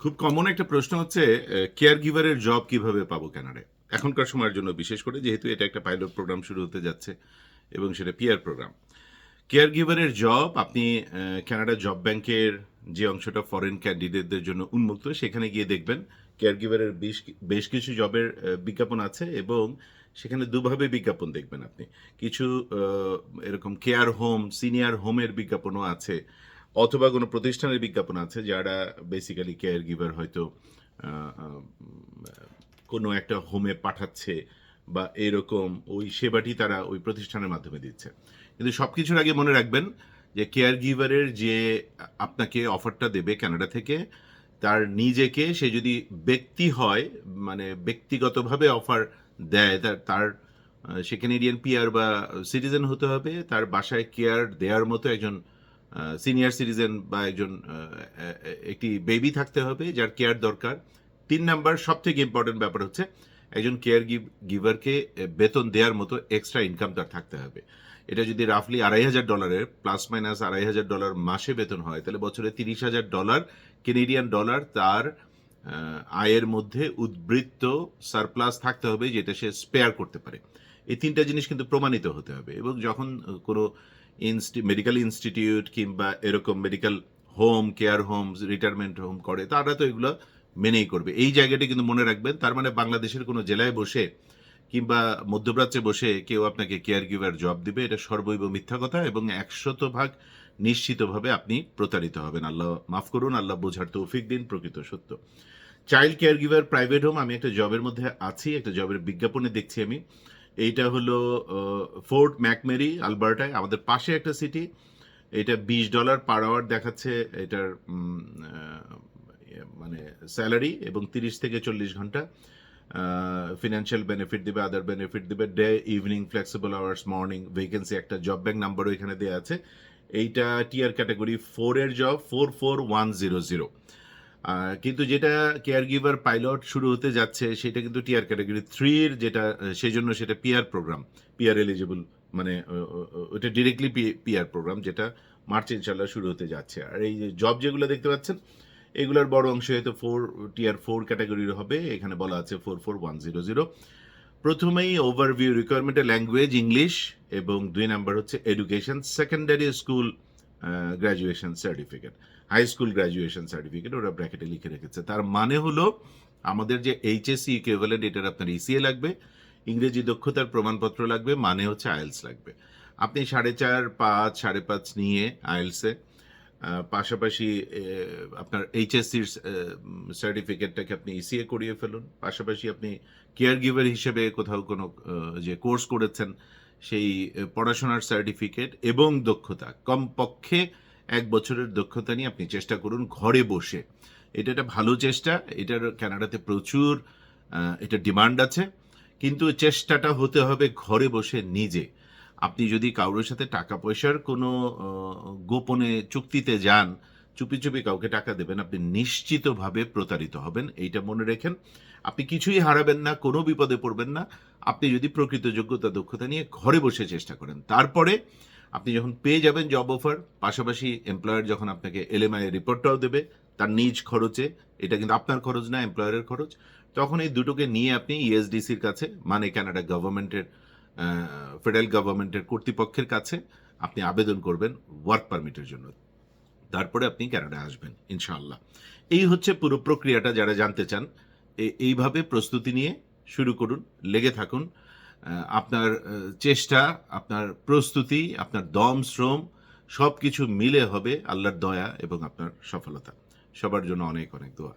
খুব কমন একটা প্রশ্ন হচ্ছে কেয়ার গিভারের জব কীভাবে পাবো কানাডায় এখনকার সময়ের জন্য বিশেষ করে, যেহেতু এটা একটা পাইলট প্রোগ্রাম শুরু হতে যাচ্ছে এবং সেটা পিয়ার প্রোগ্রাম কেয়ার গিভারের জব আপনি কানাডা জব ব্যাংকের যে অংশটা ফরেন ক্যান্ডিডেটদের জন্য উন্মুক্ত, সেখানে গিয়ে দেখবেন কেয়ার গিভারের বেশ বেশ কিছু জবের বিজ্ঞাপন আছে এবং সেখানে দুভাবে বিজ্ঞাপন দেখবেন আপনি। কিছু এরকম কেয়ার হোম সিনিয়র হোমের বিজ্ঞাপনও আছে। অথবা কোনো প্রতিষ্ঠানের বিজ্ঞাপন আছে যারা বেসিক্যালি কেয়ার গিভার হয়তো কোনো একটা হোমে পাঠাচ্ছে বা এরকম ওই সেবাটি তারা ওই প্রতিষ্ঠানের মাধ্যমে দিচ্ছে। কিন্তু সব কিছুর আগে মনে রাখবেন যে কেয়ার গিভারের যে আপনাকে অফারটা দেবে কানাডা থেকে, তার নিজেকে সে যদি ব্যক্তি হয় মানে ব্যক্তিগতভাবে অফার দেয়, তার তার সে কেনেডিয়ান পিয়ার বা সিটিজেন হতে হবে, তার বাসায় কেয়ার দেওয়ার মতো একজন সিনিয়র সিটিজেন বা একজন একটি বেবি থাকতে হবে, যার কেয়ার দরকার। তিন নাম্বার সব থেকে ইম্পর্টেন্ট ব্যাপার হচ্ছে, একজন কেয়ার গিভারকে বেতন দেওয়ার মতো এক্সট্রা ইনকাম তার থাকতে হবে। এটা যদি রাফলি আড়াই হাজার ডলারের প্লাস মাইনাস আড়াই হাজার ডলার মাসে বেতন হয়, তাহলে বছরে তিরিশ হাজার ডলার কেনেডিয়ান ডলার তার আয়ের মধ্যে উদ্বৃত্ত সারপ্লাস থাকতে হবে, যেটা সে স্পেয়ার করতে পারে। এই তিনটা জিনিস কিন্তু প্রমাণিত হতে হবে এবং যখন কোনো ইনস্টি মেডিকেল ইনস্টিটিউট কিংবা এরকম medical home care home retirement home করে, তারা তো এগুলো মেনেই করবে। এই জায়গাটি কিন্তু মনে রাখবেন, তার মানে বাংলাদেশের কোনো জেলায় বসে কিংবা মধ্যপ্রাচ্যে বসে কেউ আপনাকে কেয়ার গিভার জব দিবে, এটা সর্বৈব মিথ্যা কথা এবং একশত ভাগ নিশ্চিতভাবে আপনি প্রতারিত হবেন। আল্লাহ মাফ করুন, আল্লাহ বোঝার তৌফিক দিন, প্রকৃত সত্য। Child care giver private home আমি একটা জবের মধ্যে আছি, একটা জবের বিজ্ঞাপনে দেখছি আমি। এইটা হলো ফোর্ট ম্যাকমেরি, আলবার্টায়, আমাদের পাশে একটা সিটি। এটা বিশ ডলার পার আওয়ার দেখাচ্ছে এটার মানে স্যালারি, এবং তিরিশ থেকে চল্লিশ ঘণ্টা ফিনান্সিয়াল বেনিফিট দিবে আদার বেনিফিট দিবে day evening flexible hours morning vacancy একটা জব ব্যাংক নাম্বারও এখানে দেওয়া আছে। এইটা টিয়ার ক্যাটাগরি ফোর এর job four four one zero zero কিন্তু যেটা কেয়ার গিভার পাইলট শুরু হতে যাচ্ছে, সেটা কিন্তু টিয়ার ক্যাটাগরি থ্রির যেটা সেই জন্য সেটা পিয়ার প্রোগ্রাম পিয়ার এলিজিবল মানে ওটা ডিরেক্টলি পিয়ার প্রোগ্রাম যেটা মার্চ ইনশাল্লাহ শুরু হতে যাচ্ছে। আর এই জব যেগুলো দেখতে পাচ্ছেন, এগুলোর বড় অংশ হয়তো ফোর টিয়ার ফোর ক্যাটাগরির হবে, এখানে বলা আছে four four one zero zero প্রথমেই ওভারভিউ রিকোয়ারমেন্টের ল্যাঙ্গুয়েজ ইংলিশ এবং দুই নাম্বার হচ্ছে education secondary school graduation certificate high school graduation certificate ওরা ব্র্যাকেটে লিখে রেখেছে। তার মানে হলো, আমাদের যে এইচএসসি ইকুইভ্যালেন্ট এটার আপনার ইসিএ লাগবে, ইংরেজি দক্ষতার প্রমাণপত্র লাগবে মানে হচ্ছে আইএলস লাগবে। আপনি সাড়ে চার, পাঁচ, সাড়ে পাঁচ নিয়ে আইএলসে পাশাপাশি আপনার এইচএসসির সার্টিফিকেটটাকে আপনি ইসিএ করিয়ে ফেলুন। পাশাপাশি আপনি কেয়ার গিভার হিসেবে কোথাও কোনো যে কোর্স করেছেন সেই পড়াশোনার সার্টিফিকেট এবং দক্ষতা। কমপক্ষে এক বছরের দক্ষতা নিয়ে আপনি চেষ্টা করুন ঘরে বসে। এটা একটা ভালো চেষ্টা, এটার কানাডাতে প্রচুর এটা ডিমান্ড আছে। কিন্তু চেষ্টাটা হতে হবে ঘরে বসে নিজে। আপনি যদি কারোর সাথে টাকা পয়সার কোনো গোপনে চুক্তিতে যান চুপি চুপি কাউকে টাকা দেবেন, আপনি নিশ্চিতভাবে প্রতারিত হবেন, এইটা মনে রেখেন। আপনি কিছুই হারাবেন না, কোনো বিপদে পড়বেন না। আপনি যদি প্রকৃত যোগ্যতা, দক্ষতা নিয়ে ঘরে বসে চেষ্টা করেন, তারপরে আপনি যখন পেয়ে যাবেন জব অফার পাশাপাশি এমপ্লয়ার যখন আপনাকে এলএমআই রিপোর্টটাও দেবে, তার নিজ খরচে, এটা কিন্তু আপনার খরচ না এমপ্লয়ারের খরচ, তখন এই দুটোকে নিয়ে আপনি ইএসডিসির কাছে মানে কানাডা গভর্নমেন্টের ফেডারেল গভর্নমেন্টের কর্তৃপক্ষের কাছে আপনি আবেদন করবেন ওয়ার্ক পারমিটের জন্য। তারপরে আপনি ক্যানাডায় আসবেন, ইনশাআল্লাহ। এই হচ্ছে পুরো প্রক্রিয়াটা, যারা জানতে চান এইভাবে প্রস্তুতি নিয়ে শুরু করুন, লেগে থাকুন। আপনার চেষ্টা, আপনার প্রস্তুতি, আপনার দম, শ্রম সব কিছু মিলে হবে আল্লাহর দয়া এবং আপনার সফলতা। সবার জন্য অনেক অনেক দোয়া।